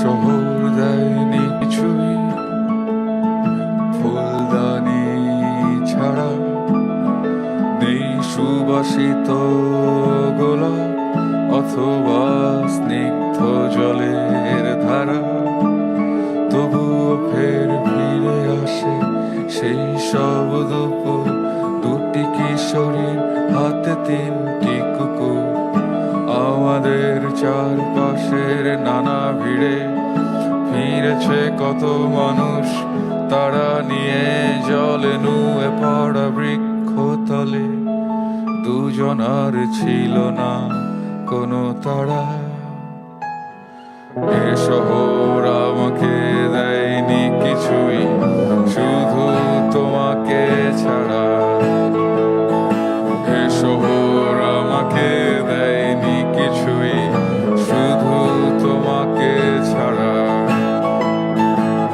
শহর দেয়নি ফুলদানি ছাড়া নেই সুবাসিত গোলাপ অথবা স্নিগ্ধ জলের ধারা। তবুও ফের ফিরে আসে সেই সব দুপুর। দুটি হাতে তিনটি কুকুর। আমাদের চারপাশের নানা ভিড়ে ফিরেছে কত মানুষ। তারা নিয়ে জলে নুয়ে পড়া বৃক্ষতলে। দুজনার ছিল না কোনো তারা।